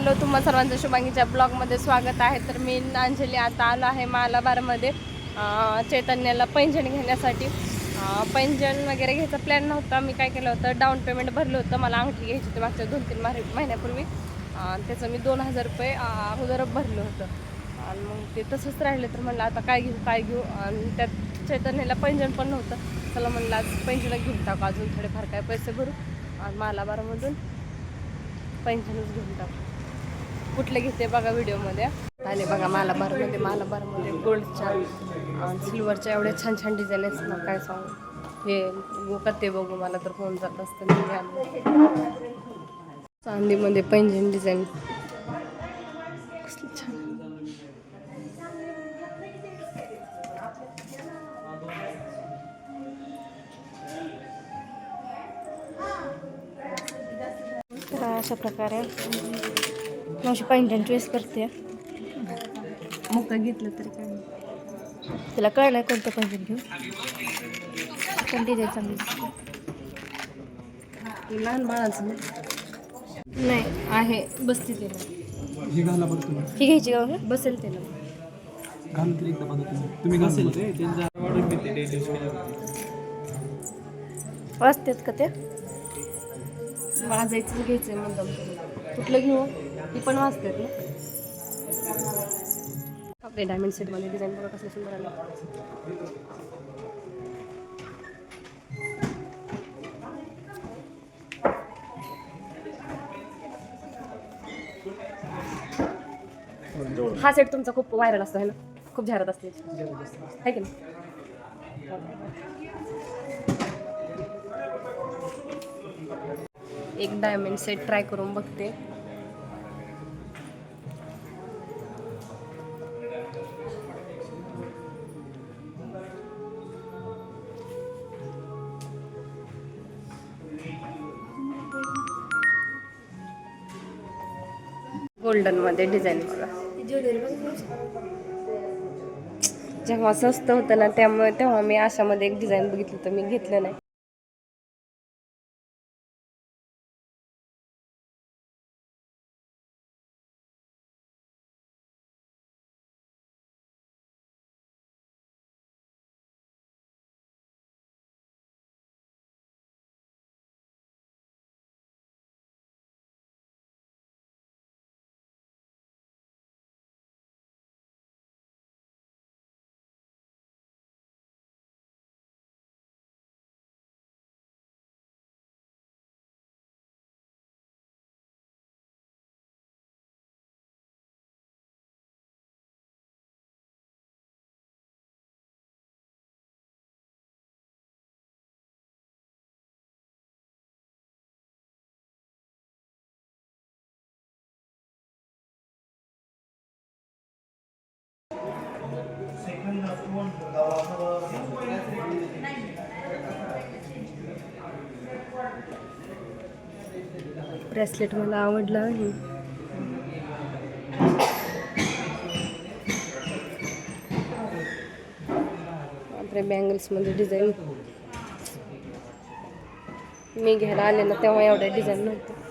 Hello तुम्हा सर्वांचं शुभांगीच्या ब्लॉगमध्ये स्वागत आहे. तर मी अंजली आता आलो आहे मालाबारमध्ये चैतन्याला पैंजण घेण्यासाठी. पैंजण वगैरे घ्यायचा प्लॅन नव्हता. मी काय केलं होतं डाऊन पेमेंट भरलं होतं. मला अंगठी घ्यायची होती मागच्या दोन तीन माह महिन्यापूर्वी. त्याचं मी दोन हजार रुपये अगोदर भरलं होतं. आणि मग ते तसंच राहिलं. तर म्हणलं आता काय घेऊ काय घेऊ? आणि त्यात चैतन्याला पैंजण पण नव्हतं. चला म्हणलं आज पैंजण घेऊन टाकू. अजून थोडेफार काय पैसे भरू. आणि मालाबारमधून पैंजणच घेऊन टाकू. कुठले घेते बघा व्हिडिओमध्ये. आले बघा मालाबारमध्ये मालाबारमध्ये गोल्डच्या सिल्वरच्या एवढ्या छान छान डिझाईन आहेत. ना काय सांगू. हे गोका ते बघू मला तर फोन जात असतं मी चांदीमध्ये पैंजण डिझाईन कसली छान. तर अशा प्रकारे माझी पैंजण चॉईस करते. मुका घेतलं तरी काय. तिला कळ नाही कोणतं पैंजण घेऊ? पण डिझाईन चांगली. हे लहान बाळाचं. नाही आहे. बसते त्याला. ही घाला बरं तुम्ही. ही घ्यायची का? बसेल त्याला. घाल तरी एकदा बघा तुम्ही. तुम्ही घासेल ते त्यांच्या वाढून घेते डेली वाजतात का ते? वाजायचं घ्यायचंय मुद्दाम कुठलं घेऊ? ती पण वाचते ना. आपले डायमंड सेटमध्ये डिझाईन बघा कसं सुंदर आलं. हा सेट तुमचा खूप व्हायरल असतो है ना? खूप झारत असते. आहे की नाही? एक डायमंड सेट ट्राय करून बघते. गोल्डनमध्ये डिझाईन बघा. जेव्हा स्वस्त होतं ना त्यामुळे तेव्हा मी अशामध्ये एक डिझाईन बघितलं तर मी घेतलं नाही. ब्रेसलेट मला आवडला आहे. आपल्या बँगल्समध्ये डिझाईन मी घ्यायला आले ना तेव्हा एवढ्या डिझाईन नव्हतं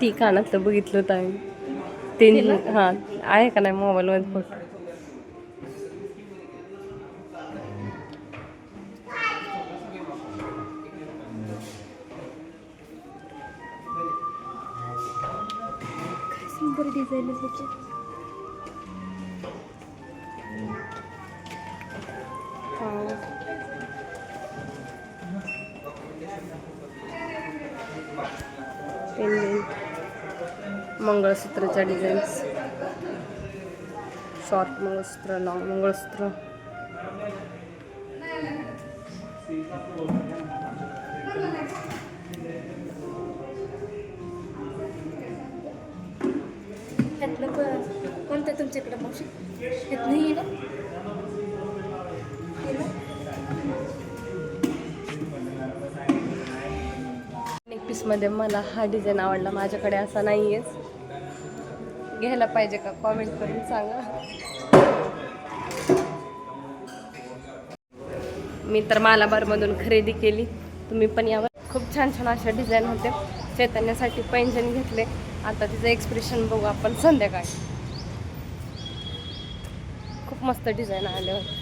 ती कानात बघितलं होतं आम्ही. तीन हां आहे का नाही मोबाईलमध्ये फोटो सुंदर डिझाईन त्याची. Pendant मंगळसूत्राच्या designs. Short mangalsutra long mangalsutra. कोणतं तुमच्याकडे मावशी? येत नाही आहे ना? पीसमध्ये मला हा डिझाईन आवडला. माझ्याकडे असा नाही आहेच घ्यायला पाहिजे का? कॉमेंट करून सांगा. मी तर मालाबारमधून खरेदी केली. तुम्ही पण यावर. खूप छान छान अशा डिझाईन होते चैतन्यासाठी पैंजण घेतले. आता तिचं एक्सप्रेशन बघू आपण संध्याकाळी. खूप मस्त डिझाईन आले होते